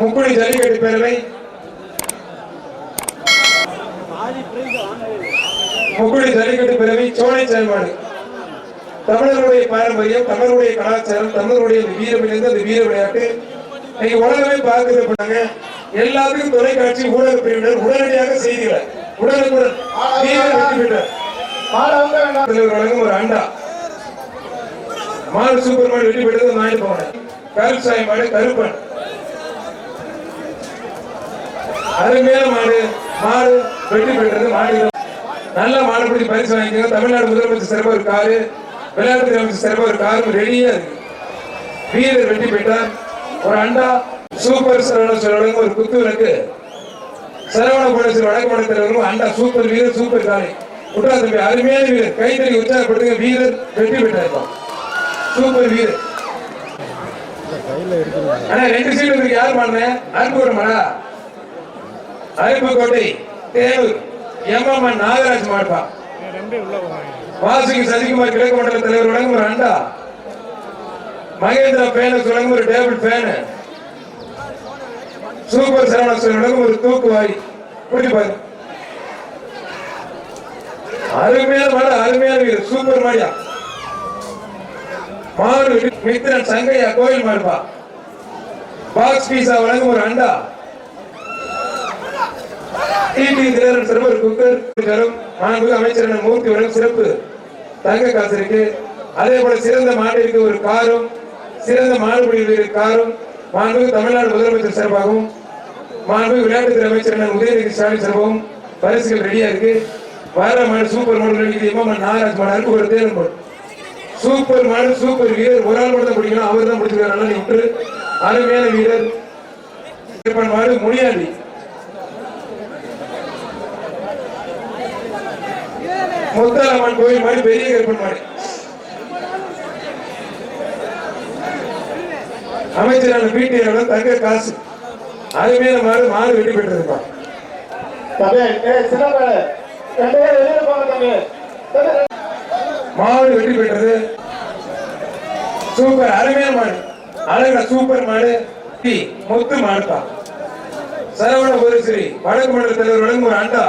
முக்குடி ஜல்லிக்கட்டு பேரவை. முக்குடி ஜல்லிக்கட்டு பேரவை சோலை செயல்பாடு தமிழர்களுடைய பாரம்பரியம் தமிழருடைய கலாச்சாரம் தமிழருடைய இந்த வீர விளைந்து அந்த வீர விளையாட்டு. இன்னைக்கு உலகமே பார்க்குது பண்ணாங்க எல்லாத்துக்கும் தொலைக்காட்சி ஊடக பிரிவினர் உடனடியாக செய்திகளை. உடனுக்குடன் வெற்றி வழங்கும் ஒரு அண்டா. மாடு சூப்பர் மாடு வெற்றி பெற்றது நாயுடு பவன். கருப்சாய் மாடு கருப்பன். அருமையான மாடு மாடு வெற்றி பெற்றது மாடு நல்ல மாடு பிடிச்சி பரிசு வாங்கிக்கோங்க. தமிழ்நாடு முதலமைச்சர் சிறப்பு ஒரு காரு விளையாட்டுத்துறை அமைச்சர் சிறப்பு ஒரு காரு ரெடியா இருக்கு. வீரர் வெற்றி பெற்றார். ஒரு அண்டா சூப்பர் சரவண சொல்லுங்க ஒரு குத்து விளக்கு. சரவண போலீஸ் வடக்கு அண்டா சூப்பர் வீரர் சூப்பர் காலை குற்றா தம்பி அருமையான வீரர். கைத்தறி உற்சாகப்படுத்துங்க. வீரர் வெற்றி பெற்றார் சூப்பர் வீரர். ஆனா ரெண்டு சீட் இருக்கு யார் பண்ணேன் அருப்புக்கோட்டை அருப்புக்கோட்டை தேனூர் எம்எம்என் நாகராஜ் மாடுப்பா வாசுகி சசிகுமார் கிழக்கு மண்டல தலைவர் வழங்கும் ஒரு அண்டா. மகேந்திரா பேனஸ் வழங்கும் ஒரு டேபிள் பேனு. சூப்பர் சரவணன் வழங்கும் ஒரு தூக்குவாரி. புரிஞ்சு பாரு அருமையான மாடு அருமையான வீடு சூப்பர் மாடியா மாடு மித்திரன் சங்கையா கோயில் மாடுப்பா பாக்ஸ் பீஸா வழங்கும் ஒரு அண்டா. டிடி தினரன் சிறப்பு குக்கரும் தரும் மாண்புமிகு அமைச்சர் மூர்த்தி சிறப்பு தங்க காசு இருக்கு அதே போல சிறந்த மாட்டிற்கு ஒரு காரும் சிறந்த மாடுபிடி காரும் மாண்புமிகு தமிழ்நாடு முதலமைச்சர் சிறப்பாகவும் மாண்புமிகு விளையாட்டுத்துறை அமைச்சர் உதயநிதி ஸ்டாலின் சிறப்பாகவும் பரிசுகள் ரெடியா இருக்கு. வர மாடு சூப்பர் மாடல் நடிக்குது எம்எம் நாகராஜ் ஒரு தேர்தல் மாடு சூப்பர் மாடு சூப்பர் வீரர் ஒரு ஆள் மட்டும் பிடிக்கணும். அவர் தான் பிடிச்சிருக்காரு விட்டு அருமையான வீரர். மாடு முனியாண்டி. முத்தாலம்மன் கோயில் மாதிரி பெரிய கருப்பன் மாடு. அமைச்சரான பிடிஆர் தங்க காசு. அருமையான மாடு மாடு வெட்டி பெற்றிருப்பா தம்பி ஏய் சின்னப்பா ரெண்டு பேரும் வெளியில போங்க தம்பி. தம்பி, மாடு வெற்றி பெற்றது சூப்பர் அருமையான மாடு. அழகா சூப்பர் மாடு. முத்து மாடுப்பா. சரவண புரஸ்ரீ வடக்கு மண்டல தலைவர் வழங்கும் அண்டா.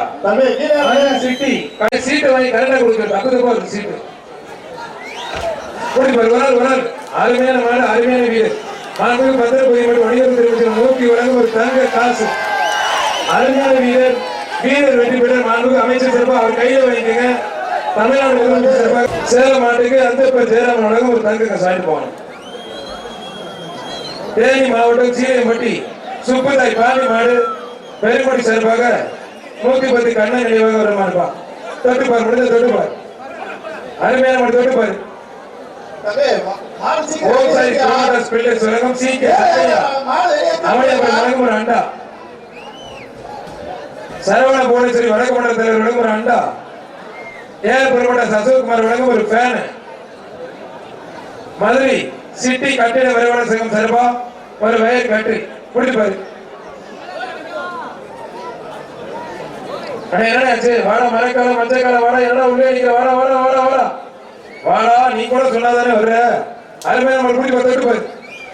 சிட்டி. கடை சீட்டை வாங்கி கரெக்டா கொடுக்குறது பக்கத்து சீட்டு. கூட்டி பாரு நாள் அருமையான மாடு அருமையான வீடு மாண்புமிகு பத்திரப்பதி மற்றும் தெரிவித்த நோக்கி வழங்கும் ஒரு தங்க காசு. அருமையான வீரர். வீரர் வெற்றி பெற்ற மாண்புமிகு அமைச்சர் அவர் கையில வாங்கிக்கங்க. தமிழ்நாடு முதலமைச்சர் சிறப்பாக சேலம் மாட்டுக்கு அந்த ஜெயராமன் வழங்கும் ஒரு தங்க காசு வாங்கிட்டு போகணும். தேனி மாவட்டம் சீலையம்பட்டி சுப்புதாய் பாண்டி மாடு பெருமடி சார்பாக நூத்தி பத்து கண்ணன் நினைவாக வர மாடுப்பா தொட்டுப்பார் முடிஞ்ச தொட்டுப்பார் அருமையான மாடு தொட்டுப்பார் சரவண புவனேஸ்வரி வடக்கு மண்டல தலைவர் வழங்கும் ஒரு அண்டா. ஏஆர் பெருமட்ட சசிகுமார் வழங்கும் ஒரு ஃபேன் மதுரை சிட்டி கட்டிட விரைவான சங்கம் சார்பா ஒரு வயர் கட்டு. பாரு. அண்ணா என்னடா ஆச்சு? வாடா மழைக்காலம் மஞ்சக்காலம் வாடா என்னடா உள்ளே அடிக்கிற வாடா வாடா வாடா வாடா. வாடா நீ கூட சொன்னாதானே வர்ற? அருமையான மாடு பிடிச்சி பார்த்துட்டு பாரு.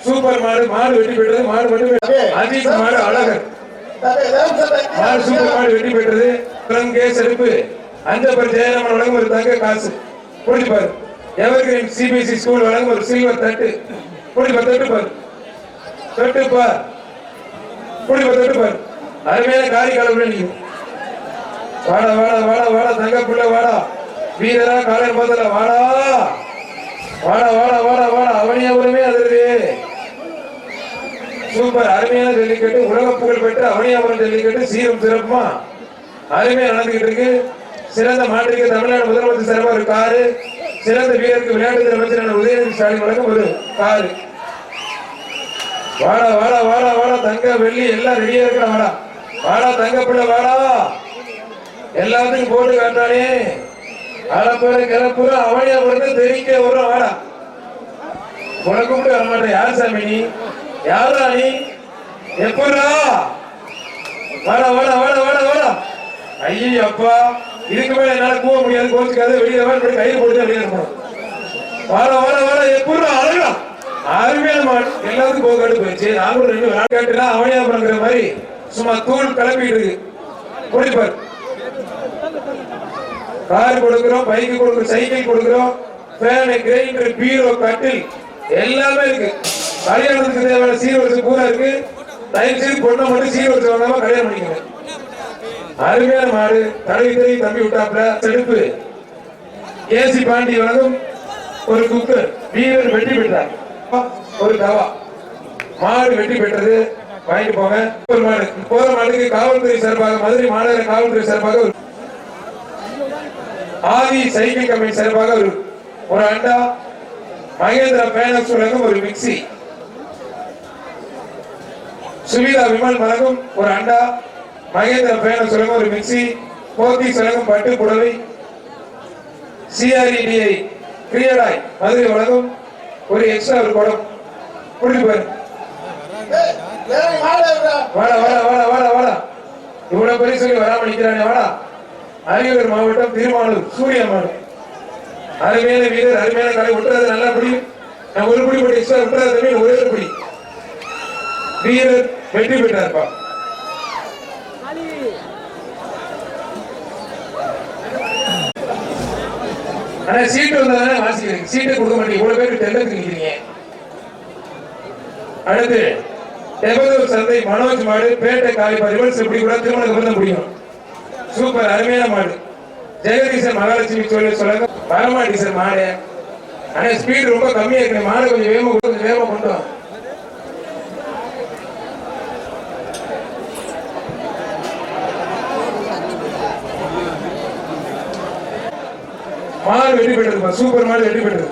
சூப்பர் மாடு மாடு வெட்டி பெற்றது மாடு வெட்டி பெற்றது அஜித் மாடு அழகர். மாடு சூப்பர் மாடு வெட்டி பெற்றது குரங்கே செருப்பு. அஞ்சப்பர் ஜெயராமன் வழங்கும் ஒரு தங்க காசு. பிடிச்சு பாரு. எவர்கிரீன் சிபிஎஸ்இ ஸ்கூல் வழங்கும் ஒரு சில்வர் தட்டு. பிடிச்சு பாரு தட்டு பாரு. தட்டு பார். பிடிச்சு கொடுத்துட்டு தட்டு பாரு. அருமையான காரி காலம் நீங்க வாடா வாடா வாடா வாடா தங்க புள்ள வாடா. வீரரா காலையில் முதல்ல வாடா. வாடா வாடா வாடா வாடா. அவனியா உரிமை அதிர்வு சூப்பர். அருமையான ஜல்லிக்கட்டு. உலக புகழ் பெற்ற அவனியாபுரம் ஜல்லிக்கட்டு. சீரும் சிறப்புமா. அருமையா நடந்துகிட்டு இருக்கு. சிறந்த மாற்றுக்கு தமிழ்நாடு முதலமைச்சர் சிறப்பாக ஒரு காரு. சிறந்த வீரருக்கு விளையாட்டு அமைச்சர் உதயநிதி ஸ்டாலின் வழங்கும் ஒரு காரு. வாடா வாடா வாடா வாடா தங்க வெள்ளி எல்லாம் ரெடியா இருக்கிற வாடா. வாடா தங்க பிள்ளை வாடா. எல்லாத்துக்கும் போட்டு காட்டானே அளப்புற கிளப்புற அவனியா பிறந்து தெரிக்க வரும் வாடா. உனக்கு கூட வர மாட்டேன். யார் சாமி நீ? யாரா நீ? எப்படா? வாடா வாடா வாடா வாடா வாடா. ஐயோ அப்பா இதுக்கு மேல என்னால கூவ முடியாது கோச்சுக்காது வெளியே வா கையில் போட்டு வெளியே இருக்கணும் வாடா வாடா வாடா எப்படா அழகா அருமையான மாடு எல்லாத்துக்கும் போகாடு போயிடுச்சு. நாங்களும் ரெண்டு விளையாட்டுனா அவனியாபுரங்கிற மாதிரி சும்மா தூள் கிளப்பிட்டு இருக்கு. குடிப்பார். கார் கொடுக்கிறோம் பைக் கொடுக்கிறோம் சைக்கிள் கொடுக்கிறோம். ஃபேனு கிரைண்டர் பீரோ கட்டில் எல்லாமே இருக்கு. கல்யாணத்துக்கு தேவையான சீர்வரிசை பூரா இருக்கு. தயவு செய்து பொண்ணை மட்டும் சீர்வரிசை வாங்காம கல்யாணம் பண்ணிக்கோங்க. அருமையான மாடு. தடவி தடவி தம்பி விட்டாப்ல செடுப்பு ஏசி பாண்டி வழங்கும் ஒரு குக்கர் வீரர் வெற்றி பெற்றார். ஒரு தவா மாடு வெற்றி பெற்றது வாங்கிட்டு போங்க. ஒரு மாடு. போற மாடுக்கு காவல்துறை சார்பாக மதுரை மாநகர காவல்துறை சார்பாக ஒரு ஆதி சைக்கிள் கம்பெனி சார்பாக ஒரு ஒரு அண்டா மகேந்திரா பேனக்ஸ் வழங்கும் ஒரு மிக்சி. சுவிதா விமல் வழங்கும் ஒரு அண்டா மகேந்திர பேனக்ஸ் வழங்கும் ஒரு மிக்சி. போத்தி வழங்கும் பட்டு புடவை. சிஆர்இடிஐ கிரியடாய் மதுரை வழங்கும் ஒரு எக்ஸ்ட்ரா ஒரு குடம் குடிச்சு பாரு. ஏய், ஏய், வாடா வாடா வாடா வாடா வாடா. இவ்வளவு பெரிய சொல்லி வராம நிக்கிறானே வாடா. அரியலூர் மாவட்டம் திருமானூர் சூரிய மாடு. அருமையான வீரர் அருமையான கலை விட்டுறது நல்லா பிடிக்கும் நான் ஒரு புடி போட்டு எக்ஸ்ட்ரா விட்டுறது தம்பி ஒரே ஒரு புடி. வீரர் வெற்றி பெற்றார்ப்பா. ஆனா சீட்டு வந்ததுனால வாசிக்கிறீங்க சீட்டை கொடுக்க மாட்டீங்க இவ்வளவு பேருக்கு டெண்டருக்கு நிக்கிறீங்க. அடுத்து எவ்வளவு சந்தை? மனோஜ் மாடு பேட்டை காலிப்பா ரிவர்ஸ் இப்படி கூட திருமணம் பண்ண முடியும். சூப்பர் அருமையான மாடு. ஜெகதீசன் மகாலட்சுமி சொல்லி சொல்லுங்க வரமாட்டி சார் மாடு. ஆனா ஸ்பீடு ரொம்ப கம்மியா இருக்கு. மாடு கொஞ்சம் வேகமா கொஞ்சம் வேகமா கொண்டு வெற்றி பெற்றிருப்பா சூப்பர் மாடு வெற்றி பெற்றது.